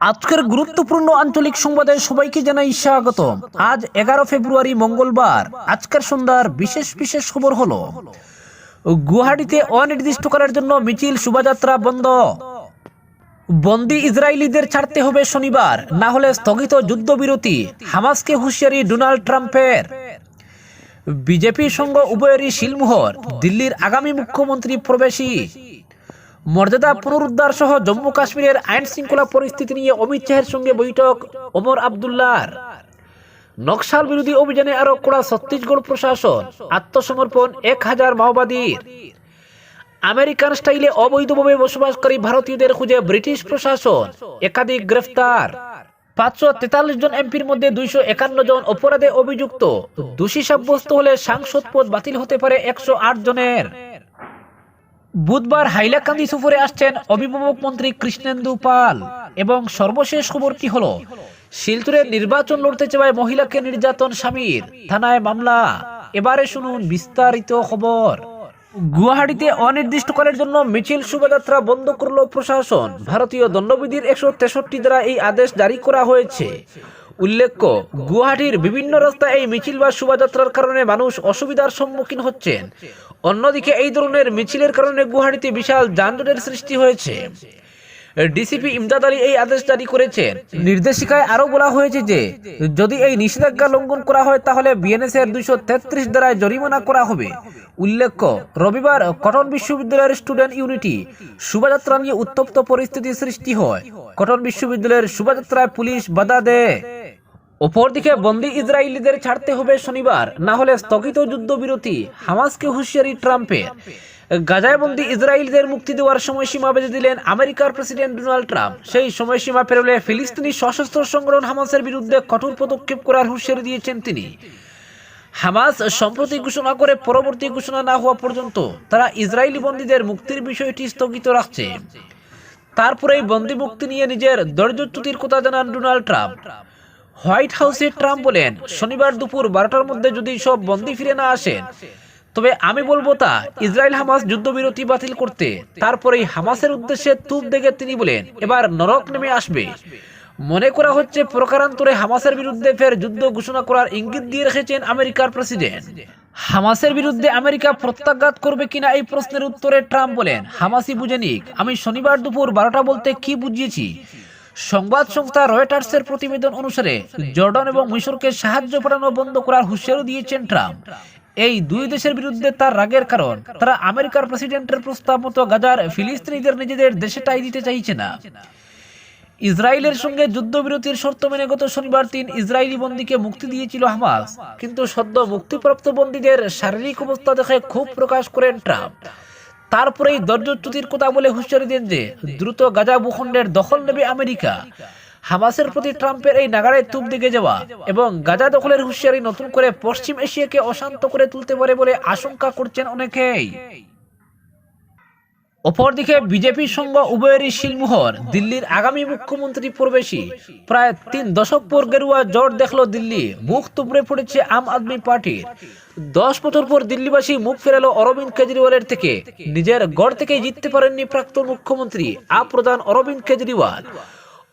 আজকের গুরুত্বপূর্ণ আঞ্চলিক সংবাদে সবাইকে জানাই স্বাগত। আজ এগারো ফেব্রুয়ারি, মঙ্গলবার। আজকের সন্ধ্যার বিশেষ বিশেষ খবর হলো, গুয়াহাটিতে অনির্দিষ্টকালের জন্য মিছিল, শোভাযাত্রা বন্ধ। বন্দি ইসরায়েলিদের ছাড়তে হবে শনিবার, না হলে স্থগিত যুদ্ধবিরতি, হামাসকে হুঁশিয়ারি ডোনাল্ড ট্রাম্পের। বিজেপি সঙ্গ উভয়েরই শিলমোহর দিল্লির আগামী মুখ্যমন্ত্রী প্রবেশী। মর্যাদা পুনরুদ্ধার সহ জম্মু কাশ্মীরের আইন শৃঙ্খলা পরিস্থিতি নিয়ে অমিত শাহের সঙ্গে বৈঠক ওমর আবদুল্লাহর। নকশাল বিরোধী অভিযানে আরও কড়া ছত্তিশগড় প্রশাসন, আত্মসমর্পণ এক হাজার মাওবাদীর। আমেরিকান স্টাইলে অবৈধভাবে বসবাসকারী ভারতীয়দের খুঁজে ব্রিটিশ প্রশাসন, একাধিক গ্রেফতার। পাঁচশো তেতাল্লিশ জন এমপির মধ্যে দুইশো একান্ন জন অপরাধে অভিযুক্ত। দোষী সাব্যস্ত হলে সাংসদ পদ বাতিল হতে পারে একশো আট জনের। বুধবার হাইলাকান্দি সফরে আসছেন অভিভাবক মন্ত্রী কৃষ্ণেন্দু পাল এবং সর্বশেষ খবরটি হলো? শিলচরের নির্বাচন লড়তে চাওয়ায় মহিলাকে নির্যাতন স্বামীর। থানায় মামলা। এবারে শুনুন বিস্তারিত খবর। গুয়াহাটিতে অনির্দিষ্টকালের জন্য মিছিল শোভাযাত্রা বন্ধ করল প্রশাসন। ভারতীয় দণ্ডবিধির একশো তেষট্টি দ্বারা এই আদেশ জারি করা হয়েছে। উল্লেখ্য, গুয়াহাটির বিভিন্ন রাস্তায় এই মিছিল বা শোভাযাত্রার কারণে মানুষ অসুবিধার সম্মুখীন হচ্ছেন। অন্যদিকে এই ধরনের মিছিলের কারণে গুয়াহাটিতে বিশাল যানজটের সৃষ্টি হয়েছে। ডিসিপি ইমদাদ আলী এই আদেশ জারি করেছেন নির্দেশিকায় আরও বলা হয়েছে যে, যদি এই নিষেধাজ্ঞা লঙ্ঘন করা হয়, তাহলে বিএনএস এর দুইশো তেত্রিশ দ্বারায় জরিমানা করা হবে। উল্লেখ্য, রবিবার কটন বিশ্ববিদ্যালয়ের স্টুডেন্ট ইউনিটি শোভাযাত্রা নিয়ে উত্তপ্ত পরিস্থিতি সৃষ্টি হয়। কটন বিশ্ববিদ্যালয়ের শোভাযাত্রায় পুলিশ বাধা দেয়। অপরদিকে বন্দি ইসরায়েলিদের ছাড়তে হবে শনিবার, না হলে স্থগিত যুদ্ধবিরতি হামাসকে হুঁশিয়ারি ট্রাম্পের। গাজায় বন্দি ইসরায়েলদের মুক্তি দেওয়ার সময়সীমা বেঁধে দিলেন আমেরিকার প্রেসিডেন্ট ডোনাল্ড ট্রাম্প। সেই সময়সীমা পেরোলে ফিলিস্তিনি সশস্ত্র সংগঠন হামাসের বিরুদ্ধে কঠোর পদক্ষেপ করার হুঁশিয়ারি দিয়েছেন তিনি। হামাস সম্প্রতি ঘোষণা করে পরবর্তী ঘোষণা না হওয়া পর্যন্ত তারা ইসরায়েলি বন্দীদের মুক্তির বিষয়টি স্থগিত রাখছে। তারপরেই বন্দি মুক্তি নিয়ে নিজের ধৈর্যচ্যুতির কথা জানান ডোনাল্ড ট্রাম্প। হোয়াইট হাউসে ট্রাম্প বলেন, শনিবার দুপুর বারোটার মধ্যে যদি সব বন্দি ফিরে না আসেন, তবে আমি বলব তা, ইসরায়েল হামাস যুদ্ধবিরতি বাতিল করতে। তারপরেই হামাসের উদ্দেশ্যে তুপ দেখে তিনি বলেন, এবার নরক নেমে আসবে। মনে করা হচ্ছে প্রকারান্তরে হামাসের বিরুদ্ধে ফের যুদ্ধ ঘোষণা করার ইঙ্গিত দিয়ে রেখেছেন আমেরিকার প্রেসিডেন্ট। হামাসের বিরুদ্ধে আমেরিকা প্রত্যাঘাত করবে কিনা এই প্রশ্নের উত্তরে ট্রাম্প বলেন হামাসি বুঝে নিক, আমি শনিবার দুপুর বারোটা বলতে কি বুঝিয়েছি? সংবাদ সংস্থা রয়টার্সের প্রতিবেদন অনুসারে, জর্ডান এবং মিশরকে সাহায্য পাঠানো বন্ধ করার হুঁশিয়ারি দিয়েছেন ট্রাম্প। এই দুই দেশের বিরুদ্ধে তার রাগের কারণ, তারা আমেরিকার প্রেসিডেন্টের প্রস্তাব মতো গাজার ফিলিস্তিনিদের নিজেদের দেশে টাই দিতে চাইছে না। ইসরায়েলের সঙ্গে যুদ্ধবিরতির শর্ত মেনে গত শনিবার তিন ইসরায়েলি বন্দীকে মুক্তি দিয়েছিল হামাস, কিন্তু সদ্য মুক্তিপ্রাপ্ত বন্দীদের শারীরিক অবস্থা দেখে ক্ষোভ প্রকাশ করেন ট্রাম্প। তারপরেই দরজচ্যুতির কথা বলে হুঁশিয়ারি দেন যে, দ্রুত গাজা ভূখণ্ডের দখল নেবে আমেরিকা। হামাসের প্রতি ট্রাম্পের এই নাগাড়ে তুপ দিকে যাওয়া এবং গাজা দখলের হুঁশিয়ারি নতুন করে পশ্চিম এশিয়াকে অশান্ত করে তুলতে পারে বলে আশঙ্কা করছেন অনেকেই। অপরদিকে বিজেপি সঙ্গ উভয়েরই শিলমোহর দিল্লির আগামী মুখ্যমন্ত্রী প্রবেশী প্রায় তিন দশক পর গেরুয়া জট দেখল দিল্লি। মুখ তুবড়ে পড়েছে আম আদমি পার্টির। দশ বছর পর দিল্লিবাসী মুখ ফেরালো অরবিন্দ কেজরিওয়ালের থেকে। নিজের গড় থেকে জিততে পারেননি প্রাক্তন মুখ্যমন্ত্রী। আপ্রধান অরবিন্দ কেজরিওয়াল।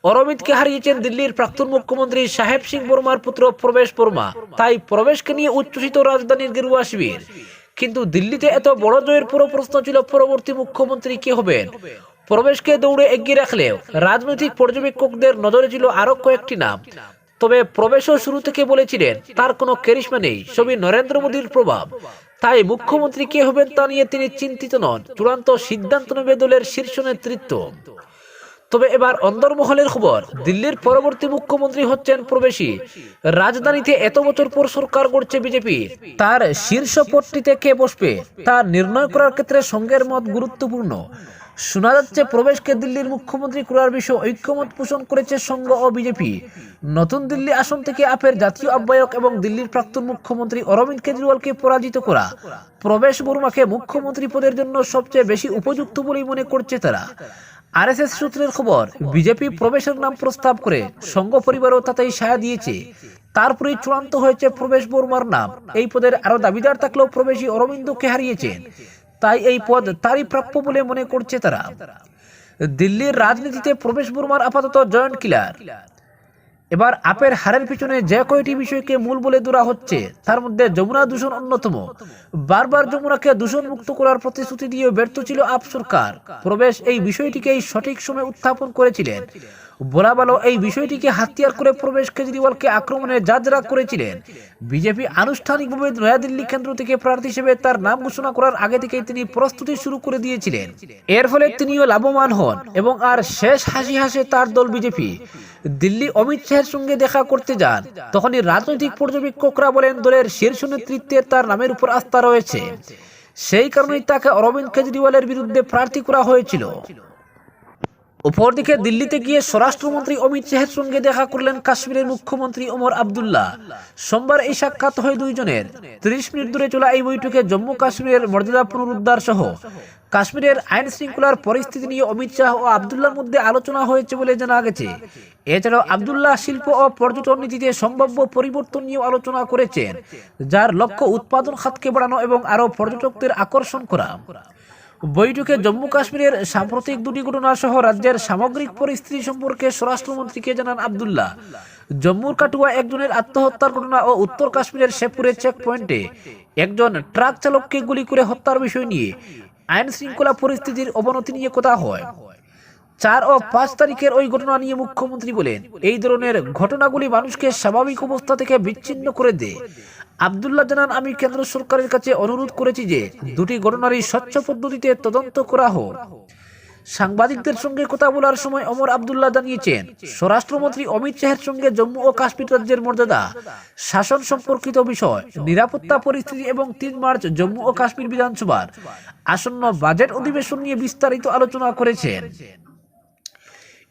অরবিন্দকে হারিয়েছেন দিল্লির প্রাক্তন মুখ্যমন্ত্রী সাহেব সিং বর্মার পুত্র প্রবেশ বর্মা। তাই প্রবেশকে নিয়ে উচ্ছ্বসিত রাজধানীর গেরুয়া শিবির। কিন্তু দিল্লিতে এত বড় জয়ের পুরো প্রশ্ন ছিল পরবর্তী মুখ্যমন্ত্রী কে হবেন? প্রবেশকে দৌড়ে এগিয়ে রাখলেও রাজনৈতিক পর্যবেক্ষকদের নজরে ছিল আরও কয়েকটি নাম। তবে প্রবেশও শুরু থেকে বলেছিলেন, তার কোনো কেরিশমা নেই সবই নরেন্দ্র মোদীর প্রভাব। তাই মুখ্যমন্ত্রী কে হবেন তা নিয়ে তিনি চিন্তিত নন, চূড়ান্ত সিদ্ধান্ত নেবে দলের শীর্ষ নেতৃত্ব। তবে এবার অন্দরমহলের খবর। দিল্লির পরবর্তী মুখ্যমন্ত্রী হচ্ছেন প্রবেশী। রাজধানীতে এত বছর পর সরকার গড়ছে বিজেপি। তার শীর্ষ পদটিতে কে বসবে, তা নির্ণয় করার ক্ষেত্রে সঙ্গের মত গুরুত্বপূর্ণ। শোনা যাচ্ছে, প্রবেশকে দিল্লির মুখ্যমন্ত্রী করার বিষয়ে ঐক্যমত পোষণ করেছে সংঘ ও বিজেপি। নতুন দিল্লি আসন থেকে আপের জাতীয় আহ্বায়ক এবং দিল্লির প্রাক্তন মুখ্যমন্ত্রী অরবিন্দ কেজরিওয়ালকে পরাজিত করা। প্রবেশ বর্মাকে মুখ্যমন্ত্রী পদের জন্য সবচেয়ে বেশি উপযুক্ত বলেই মনে করছে তারা। আরএসএস সূত্রের খবর, বিজেপি প্রবেশের নাম প্রস্তাব করে সংঘ পরিবারও তাতেই সায়া দিয়েছে। তারপরে চূড়ান্ত হয়েছে প্রবেশ বর্মার নাম। এই পদের আরও দাবিদার থাকলেও প্রবেশী অরবিন্দকে হারিয়েছেন। তাই এই পদ তারই প্রাপ্য বলে মনে করছে তারা। দিল্লির রাজনীতিতে প্রবেশ বর্মার আপাতত জয়েন্ট কিলার। এবার আপের হারের পিছনে যে কয়টি বিষয়কে মূল বলে ধরা হচ্ছে, তার মধ্যে যমুনা দূষণ অন্যতম। বারবার যমুনাকে দূষণ মুক্ত করার প্রতিশ্রুতি দিয়ে ব্যর্থ ছিল আপ সরকার। প্রবেশ এই বিষয়টিকেই সঠিক সময় উত্থাপন করেছিলেন। বলা ভালো এই বিষয়টিকে হাতিয়ার করে প্রবেশ কেজরিওয়ালকে আক্রমণে জাজরা করেছিলেন। বিজেপি আনুষ্ঠানিকভাবে নয়াদিল্লি কেন্দ্র থেকে প্রার্থী হিসেবে তার নাম ঘোষণা করার আগে থেকেই তিনি প্রস্তুতি শুরু করে দিয়েছিলেন। এর ফলে তিনিও লাভবান হন এবং আর শেষ হাসি হাসে তার দল বিজেপি। দিল্লি অমিত শাহের সঙ্গে দেখা করতে যান। তখনই রাজনৈতিক পর্যবেক্ষকরা বলেন, দলের শীর্ষ নেতৃত্বের তার নামের উপর আস্থা রয়েছে। সেই কারণেই তাকে অরবিন্দ কেজরিওয়ালের বিরুদ্ধে প্রার্থী করা হয়েছিল। অপরদিকে দিল্লিতে গিয়ে স্বরাষ্ট্রমন্ত্রী অমিত শাহের সঙ্গে দেখা করলেন কাশ্মীরের মুখ্যমন্ত্রী ওমর আবদুল্লাহ। সোমবার এই সাক্ষাৎ হয় দুইজনের। ত্রিশ মিনিট ধরে চলা এই বৈঠকে জম্মু কাশ্মীরের মর্যাদা পুনরুদ্ধার সহ কাশ্মীরের আইন শৃঙ্খলার পরিস্থিতি নিয়ে অমিত শাহ ও আবদুল্লার মধ্যে আলোচনা হয়েছে বলে জানা গেছে। এছাড়াও আবদুল্লাহ শিল্প ও পর্যটন নীতিতে সম্ভাব্য পরিবর্তন নিয়েও আলোচনা করেছেন, যার লক্ষ্য উৎপাদন খাতকে বাড়ানো এবং আরও পর্যটকদের আকর্ষণ করা। বৈঠকে জম্মু কাশ্মীরের সাম্প্রতিক দুটি ঘটনা সহ রাজ্যের সামগ্রিক পরিস্থিতি সম্পর্কে স্বরাষ্ট্রমন্ত্রীকে জানান আবদুল্লাহ। জম্মুর কাটুয়া একজনের আত্মহত্যার ঘটনা ও উত্তর কাশ্মীরের শেপুরের চেক পয়েন্টে একজন ট্রাক চালককে গুলি করে হত্যার বিষয় নিয়ে আইন শৃঙ্খলা পরিস্থিতির অবনতি নিয়ে কথা হয়। চার ও পাঁচ তারিখের ওই ঘটনা নিয়ে মুখ্যমন্ত্রী বলেন, এই ধরনের ঘটনাগুলি মানুষকে স্বাভাবিক অবস্থা থেকে বিচ্ছিন্ন করে দেয়। আবদুল্লাহ জানান, আমি কেন্দ্র সরকারের কাছে অনুরোধ করেছি যে দুটি ঘটনারই স্বচ্ছ পদ্ধতিতে তদন্ত করা হোক। সাংবাদিকদের সঙ্গে কথা বলার সময় অমর আবদুল্লাহ জানিয়েছেন, স্বরাষ্ট্রমন্ত্রী অমিত শাহের সঙ্গে জম্মু ও কাশ্মীর রাজ্যের মর্যাদা, শাসন সম্পর্কিত বিষয়, নিরাপত্তা পরিস্থিতি এবং তিন মার্চ জম্মু ও কাশ্মীর বিধানসভার আসন্ন বাজেট অধিবেশন নিয়ে বিস্তারিত আলোচনা করেছেন।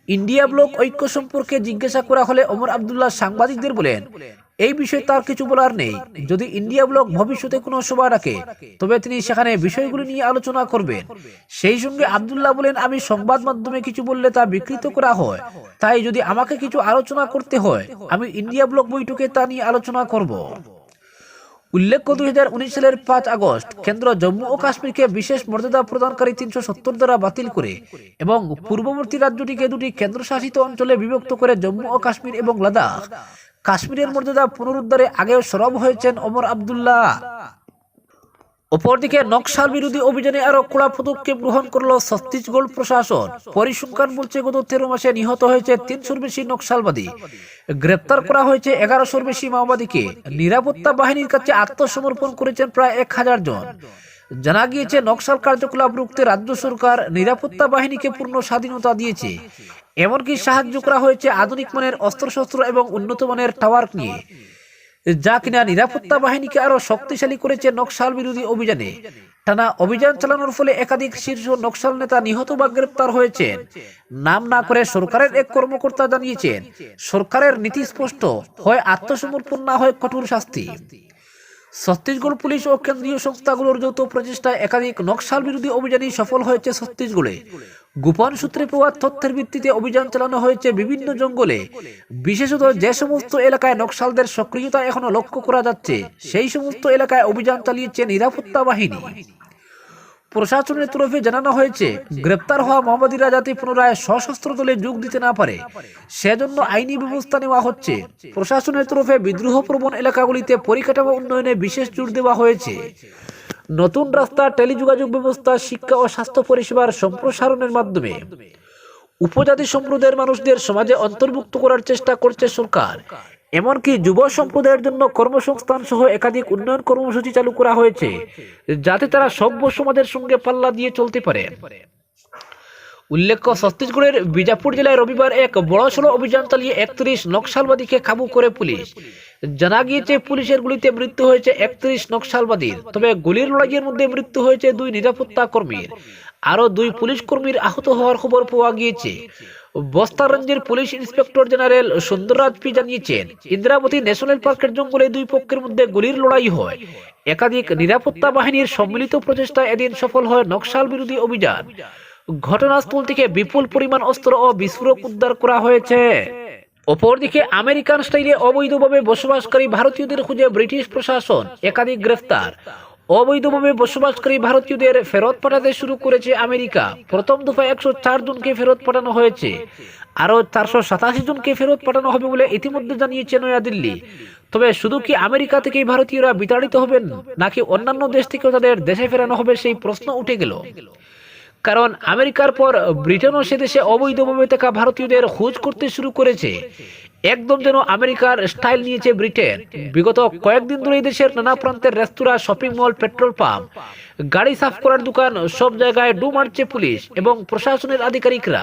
ইন্ডিয়া ব্লক ঐক্য সম্পর্কে জিজ্ঞাসা করা হলে ওমর আবদুল্লাহ সাংবাদিকদের বলেন, এই বিষয়ে তার কিছু বলার নেই। যদি ইন্ডিয়া ব্লক ভবিষ্যতে কোনো সভা রাখে তবে তিনি সেখানে বিষয়গুলি নিয়ে আলোচনা করবেন। সেই সঙ্গে আবদুল্লাহ বলেন, আমি সংবাদ মাধ্যমে কিছু বললে তা বিকৃত করা হয়। তাই যদি আমাকে কিছু আলোচনা করতে হয়, আমি ইন্ডিয়া ব্লক বৈঠকে তা নিয়ে আলোচনা করব। উল্লেখ্য দুই হাজার উনিশ সালের পাঁচ আগস্ট কেন্দ্র জম্মু ও কাশ্মীরকে বিশেষ মর্যাদা প্রদানকারী তিনশো সত্তর দ্বারা বাতিল করে এবং পূর্ববর্তী রাজ্যটিকে দুটি কেন্দ্রশাসিত অঞ্চলে বিভক্ত করে জম্মু ও কাশ্মীর এবং লাদাখ। কাশ্মীরের মর্যাদা পুনরুদ্ধারে আগেও সরব হয়েছেন অমর আবদুল্লাহ। অপরদিকে নকশাল বিরোধী অভিযানে আরও কড়া পদক্ষেপ গ্রহণ করল ছত্তিশগড় প্রশাসন। পরিসংখ্যান বলছে, গত তেরো মাসে নিহত হয়েছে তিনশোর বেশি নকশালবাদী। গ্রেপ্তার করা হয়েছে এগারোশোর বেশি মাওবাদীকে। নিরাপত্তা বাহিনীর কাছে আত্মসমর্পণ করেছেন প্রায় এক হাজার জন। জানা গিয়েছে, নকশাল কার্যকলাপ রুখতে রাজ্য সরকার নিরাপত্তা বাহিনীকে পূর্ণ স্বাধীনতা দিয়েছে। এমনকি সাহায্য করা হয়েছে আধুনিক মানের অস্ত্রশস্ত্র এবং উন্নত মানের টাওয়ার নিয়ে। যা কিনা নিরাপত্তা বাহিনীকে আরও শক্তিশালী করেছে নকশাল বিরোধী অভিযানে। টানা অভিযান চালানোর ফলে একাধিক শীর্ষ নকশাল নেতা নিহত বা গ্রেপ্তার হয়েছেন। নাম না করে সরকারের এক কর্মকর্তা জানিয়েছেন, সরকারের নীতি স্পষ্ট, হয় আত্মসমর্পণ না হয় কঠোর শাস্তি। ছত্তিশগড় পুলিশ ও কেন্দ্রীয় সংস্থাগুলোর যৌথ প্রচেষ্টায় একাধিক নকশাল বিরোধী অভিযানই সফল হয়েছে ছত্তিশগড়ে। গোপন সূত্রে পাওয়া তথ্যের ভিত্তিতে অভিযান চালানো হয়েছে বিভিন্ন জঙ্গলে। বিশেষত যে সমস্ত এলাকায় নকশালদের সক্রিয়তা এখনও লক্ষ্য করা যাচ্ছে, সেই সমস্ত এলাকায় অভিযান চালিয়েছে নিরাপত্তা বাহিনী। প্রশাসনের তরফে জানানো হয়েছে, গ্রেপ্তার হওয়া মাওবাদীরা যাতে পুনরায় সশস্ত্র দলে যোগ দিতে না পারে। সেজন্য আইনি ব্যবস্থা নেওয়া হচ্ছে। প্রশাসনের তরফে বিদ্রোহ প্রবণ এলাকাগুলিতে পরিকাঠামো উন্নয়নে বিশেষ জোর দেওয়া হয়েছে। নতুন রাস্তা, টেলিযোগাযোগ ব্যবস্থা, শিক্ষা ও স্বাস্থ্য পরিষেবার সম্প্রসারণের মাধ্যমে। উপজাতি সম্প্রদায়ের মানুষদের সমাজে অন্তর্ভুক্ত করার চেষ্টা করছে সরকার। এমনকি যুব সম্প্রদায়ের জন্য কর্মসংস্থান সহ একাধিক উন্নয়ন কর্মসূচি চালু করা হয়েছে, যাতে তারা সভ্য সমাজের সঙ্গে পাল্লা দিয়ে চলতে পারে। উল্লেখ্য, ছত্তিশগড়ের বিজাপুর জেলায় রবিবার এক বড়সড় অভিযান চালিয়ে একত্রিশ নকশালবাদীকে কাবু করে পুলিশ। জানা গিয়েছে, পুলিশের গুলিতে মৃত্যু হয়েছে একত্রিশ নকশালবাদীর তবে গুলির লড়াইয়ের মধ্যে মৃত্যু হয়েছে দুই নিরাপত্তা কর্মীর। আরও দুই পুলিশ কর্মীর আহত হওয়ার খবর পাওয়া গিয়েছে। বস্তার রেঞ্জের police inspector general Sundarraj P জানিয়েছেন, ইন্দ্রাবতী ন্যাশনাল পার্কের জঙ্গলে দুই পক্ষের মধ্যে গুলির লড়াই হয়। একাধিক নিরাপত্তা বাহিনীর সম্মিলিত প্রচেষ্টায় এদিন সফল হয় নকশাল বিরোধী অভিযান। ঘটনাস্থল থেকে বিপুল পরিমাণ অস্ত্র ও বিস্ফোরক উদ্ধার করা হয়েছে। অপরদিকে আমেরিকান স্টাইলে অবৈধভাবে বসবাসকারী ভারতীয়দের খুঁজে ব্রিটিশ প্রশাসন একাধিক গ্রেফতার। অবৈধভাবে বসবাসকারী ভারতীয়দের ফেরত পাঠাতে শুরু করেছে আমেরিকা। প্রথম দফায় একশো চার জনকে ফেরত পাঠানো হয়েছে। আরও চারশো সাতাশি জনকে ফেরত পাঠানো হবে বলে ইতিমধ্যে জানিয়েছে নয়াদিল্লি। তবে শুধু কি আমেরিকা থেকেই ভারতীয়রা বিতাড়িত হবেন, নাকি অন্যান্য দেশ থেকেও তাদের দেশে ফেরানো হবে সেই প্রশ্ন উঠে গেল। কারণ আমেরিকার পর ব্রিটেনও সে দেশে অবৈধভাবে থাকা ভারতীয়দের খোঁজ করতে শুরু করেছে। একদম যেন আমেরিকার স্টাইল নিয়েছে ব্রিটেন। বিগত কয়েকদিন ধরে দেশের নানা প্রান্তের restaurant, shopping mall, petrol pump, গাড়ি সাফ করার দোকান, সব জায়গায় ডু মারছে পুলিশ এবং প্রশাসনের আধিকারিকরা।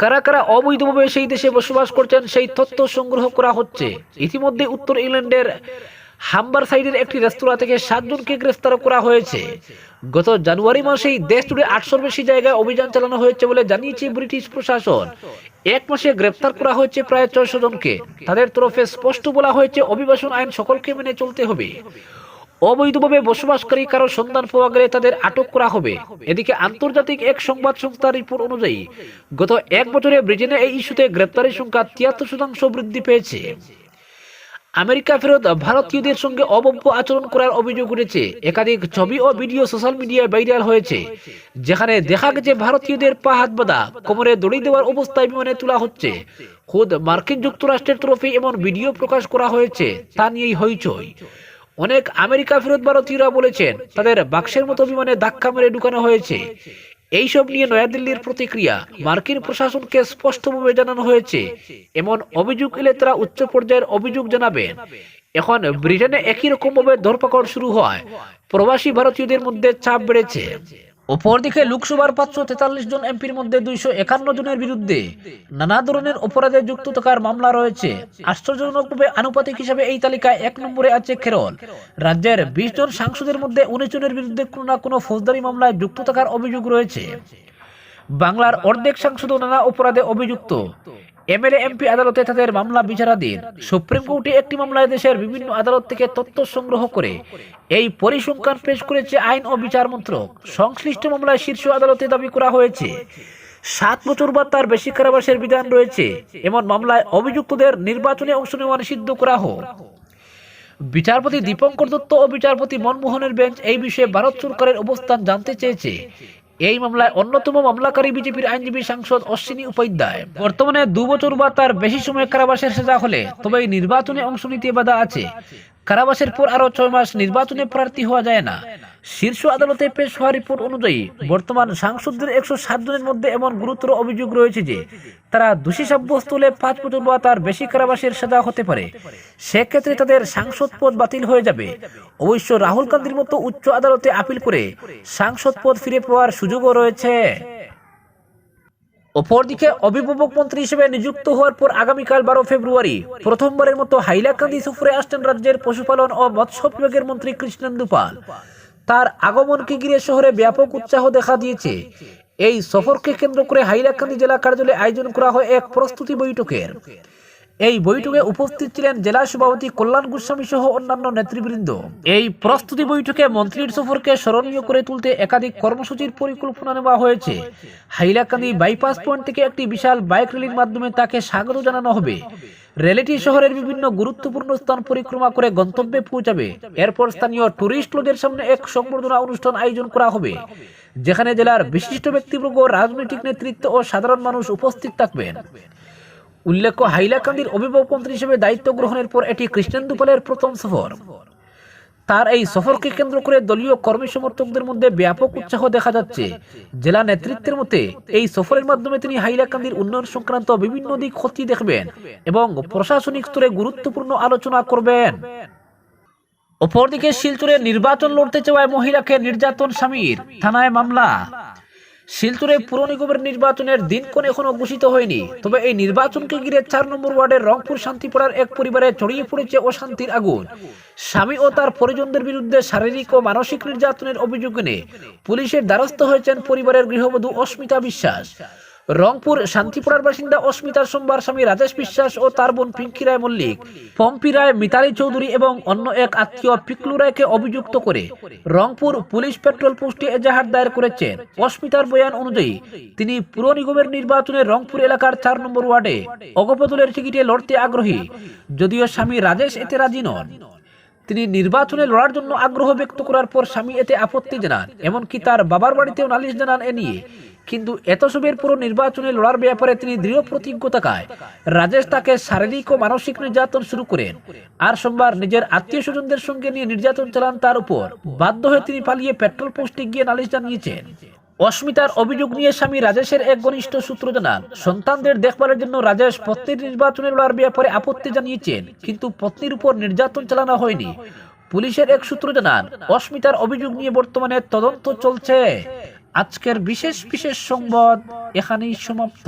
কারা কারা অবৈধভাবে সেই দেশে বসবাস করছেন, সেই তথ্য সংগ্রহ করা হচ্ছে। ইতিমধ্যে উত্তর ইংল্যান্ডের হাম্বার সাইডের একটি রেস্তোরাঁ থেকে সাতজনকে গ্রেফতার করা হয়েছে। গত জানুয়ারি মাসেই দেশ জুড়ে আটশোর বেশি জায়গায় অভিযান চালানো হয়েছে বলে জানিয়েছে ব্রিটিশ প্রশাসন। এক মাসে গ্রেফতার করা হয়েছে প্রায় ছয়শো জনকে। তাদের তরফে স্পষ্ট বলা হয়েছে, অভিবাসন আইন সকলকে মেনে চলতে হবে। অবৈধভাবে বসবাসকারী কারও সন্ধান পাওয়া গেলে তাদের আটক করা হবে। এদিকে আন্তর্জাতিক এক সংবাদ সংস্থার রিপোর্ট অনুযায়ী, গত এক বছরে ব্রিটেনে এই ইস্যুতে গ্রেপ্তারের সংখ্যা তিয়াত্তর শতাংশ বৃদ্ধি পেয়েছে। আমেরিকা ফেরত ভারতীয়দের সঙ্গে অবব্য আচরণ করার অভিযোগ উঠেছে। একাধিক ছবি ও ভিডিও সোশ্যাল মিডিয়ায় ভাইরাল হয়েছে, যেখানে দেখা গেছে ভারতীয়দের পা হাত বাঁধা, কোমরে দড়ি দেওয়ার অবস্থায় বিমানে তোলা হচ্ছে। খোদ মার্কিন যুক্তরাষ্ট্রের তরফে এমন ভিডিও প্রকাশ করা হয়েছে, তা নিয়েই হইচই। অনেক আমেরিকা ফেরত ভারতীয়রা বলেছেন, তাদের বাক্সের মতো বিমানে ধাক্কা মেরে ঢুকানো হয়েছে। এইসব নিয়ে নয়াদিল্লির প্রতিক্রিয়া মার্কিন প্রশাসনকে স্পষ্টভাবে জানানো হয়েছে। এমন অভিযোগ এলে তারা উচ্চ পর্যায়ের অভিযোগ জানাবেন এখন ব্রিটেনে একই রকম ভাবে ধরপাকড় শুরু হয় প্রবাসী ভারতীয়দের মধ্যে চাপ বেড়েছে। অপরদিকে লোকসভার পাঁচশো তেতাল্লিশ জন এমপির মধ্যে দুইশো একান্ন জনের বিরুদ্ধে নানা ধরনের অপরাধে যুক্ত থাকার মামলা রয়েছে। আশ্চর্যজনকভাবে আনুপাতিক হিসাবে এই তালিকায় এক নম্বরে আছে কেরল রাজ্যের বিশ জন সাংসদের মধ্যে উনিশ জনের বিরুদ্ধে কোনো না কোনো ফৌজদারি মামলায় যুক্ত থাকার অভিযোগ রয়েছে। বাংলার অর্ধেক সাংসদ নানা অপরাধে অভিযুক্ত। এমএলএ এমপি আদালতে তাদের মামলা বিচারাধীন। সুপ্রিম কোর্টে একটি মামলায় দেশের বিভিন্ন আদালত থেকে তথ্য সংগ্রহ করে এই পরিসংখ্যান পেশ করেছে আইন ও বিচার মন্ত্রক। সংশ্লিষ্ট মামলায় শীর্ষ আদালতে দাবি করা হয়েছে, সাত বছর বা তার বেশি কারাবাসের বিধান রয়েছে, এমন মামলায় অভিযুক্তদের নির্বাচনে অংশ নেওয়া নিষিদ্ধ করা হোক। বিচারপতি দীপঙ্কর দত্ত ও বিচারপতি মনমোহনের বেঞ্চ এই বিষয়ে ভারত সরকারের অবস্থান জানতে চেয়েছে। এই মামলায় অন্যতম মামলাকারী বিজেপির আইনজীবী সাংসদ অশ্বিনী উপাধ্যায়। বর্তমানে দু বছর বা তার বেশি সময় কারাবাসের সাজা হলে তবে এই নির্বাচনে অংশ নিতে বাধা আছে। কারাবাসের পর আরও ছয় মাস নির্বাচনে প্রার্থী হওয়া যায় না। শীর্ষ আদালতে পেশ হওয়া রিপোর্ট অনুযায়ী বর্তমান সাংসদদের একশো সাত জনের মধ্যে এমন গুরুতর অভিযোগ রয়েছে যে তারা দোষী সাব্যস্ত হলে পাঁচ বছর বা তার বেশি কারাবাসের সাজা হতে পারে। সেক্ষেত্রে তাদের সাংসদ পদ বাতিল হয়ে যাবে। অবশ্য রাহুল গান্ধীর মতো উচ্চ আদালতে আপিল করে সাংসদ পদ ফিরে পাওয়ার সুযোগও রয়েছে। অপরদিকে অভিভাবক মন্ত্রী হিসেবে নিযুক্ত হওয়ার পর আগামীকাল বারো ফেব্রুয়ারি প্রথমবারের মতো হাইলাকান্দি সফরে আসছেন রাজ্যের পশুপালন ও মৎস্য বিভাগের মন্ত্রী কৃষ্ণেন্দু পাল। তার আগমনকে ঘিরে শহরে ব্যাপক উৎসাহ দেখা দিয়েছে। এই সফরকে কেন্দ্র করে হাইলাকান্দি জেলা কার্যালয়ে আয়োজন করা হয় এক প্রস্তুতি বৈঠকের। এই বৈঠকে উপস্থিত ছিলেন জেলা সভাপতি কল্যাণ গোস্বামী সহ অন্যান্য নেতৃবৃন্দ। এই প্রস্তুতি বৈঠকে মন্ত্রীর সফরকে স্মরণীয় করে তুলতে একাধিক কর্মসূচির পরিকল্পনা নেওয়া হয়েছে। হাইলাকান্দি বাইপাস পয়েন্ট থেকে একটি বিশাল বাইক র্যালির মাধ্যমে তাকে স্বাগত জানানো হবে। র্যালিটি শহরের বিভিন্ন গুরুত্বপূর্ণ স্থান পরিক্রমা করে গন্তব্যে পৌঁছাবে। এরপর স্থানীয় টুরিস্ট লজের সামনে এক সংবর্ধনা অনুষ্ঠান আয়োজন করা হবে, যেখানে জেলার বিশিষ্ট ব্যক্তিবর্গ, রাজনৈতিক নেতৃত্ব ও সাধারণ মানুষ উপস্থিত থাকবেন। উল্লেখ্য, হাইলাকান্দির অভিভাবক মন্ত্রী হিসেবে দায়িত্ব গ্রহণের পর এটি কৃষ্ণেন্দু পালের প্রথম সফর। তার এই সফরকে কেন্দ্র করে দলীয় কর্মী সমর্থকদের মধ্যে ব্যাপক উৎসাহ দেখা যাচ্ছে। জেলা নেতৃত্বের মতে, এই সফরের মাধ্যমে তিনি হাইলাকান্দির উন্নয়ন সংক্রান্ত বিভিন্ন দিক খতিয়ে দেখবেন এবং প্রশাসনিক স্তরে গুরুত্বপূর্ণ আলোচনা করবেন। অপরদিকে শিলচরে নির্বাচন লড়তে চাওয়ায় মহিলাকে নির্যাতন স্বামীর থানায় মামলা। শিলচরে পুর নিগমের নির্বাচনের দিনক্ষণ এখনও ঘোষিত হয়নি। তবে এই নির্বাচনকে ঘিরে চার নম্বর ওয়ার্ডের রংপুর শান্তিপাড়ার এক পরিবারে ছড়িয়ে পড়েছে অশান্তির আগুন। স্বামী ও তার পরিজনদের বিরুদ্ধে শারীরিক ও মানসিক নির্যাতনের অভিযোগ এনে পুলিশের দ্বারস্থ হয়েছেন পরিবারের গৃহবধূ অস্মিতা বিশ্বাস। রংপুর শান্তিপুরার বাসিন্দা অস্মিতার সোমবার স্বামী রাজেশ বিশ্বাস ও তার বোন পিঙ্কি রায় মল্লিক, পম্পি রায় মিতালি চৌধুরী এবং অন্য এক আত্মীয় পিকলু রায়কে অভিযুক্ত করে রংপুর পুলিশ পেট্রোল পোস্টে এজাহার দায়ের করেছেন। অস্মিতার বয়ান অনুযায়ী, তিনি পুর নিগমের নির্বাচনে রংপুর এলাকার চার নম্বর ওয়ার্ডে অগপদলের টিকিটে লড়তে আগ্রহী, যদিও স্বামী রাজেশ এতে রাজি নন। তিনি নির্বাচনে লড়ার জন্য আগ্রহ ব্যক্ত করার পর স্বামী এতে আপত্তি জানান। এমনকি তার বাবার বাড়িতেও নালিশ জানান এ নিয়ে। কিন্তু এত সবের পুরো নির্বাচনে লড়ার ব্যাপারে তিনি দৃঢ় প্রতিজ্ঞ থাকায় রাজেশ তাকে শারীরিক ও মানসিক নির্যাতন শুরু করেন। আর সোমবার নিজের আত্মীয় স্বজনদের সঙ্গে নিয়ে নির্যাতন চালান তার উপর। বাধ্য হয়ে তিনি পালিয়ে পেট্রোল পোস্টে গিয়ে নালিশ জানিয়েছেন। অস্মিতার অভিযোগ নিয়ে স্বামী রাজেশের এক ঘনিষ্ঠ সূত্র জানান, সন্তানদের দেখভালের জন্য রাজেশ পত্নীর নির্বাচনের লড়ার ব্যাপারে আপত্তি জানিয়েছেন, কিন্তু পত্নীর উপর নির্যাতন চালানো হয়নি। পুলিশের এক সূত্র জানান, অস্মিতার অভিযোগ নিয়ে বর্তমানে তদন্ত চলছে। আজকের বিশেষ বিশেষ সংবাদ এখানেই সমাপ্ত।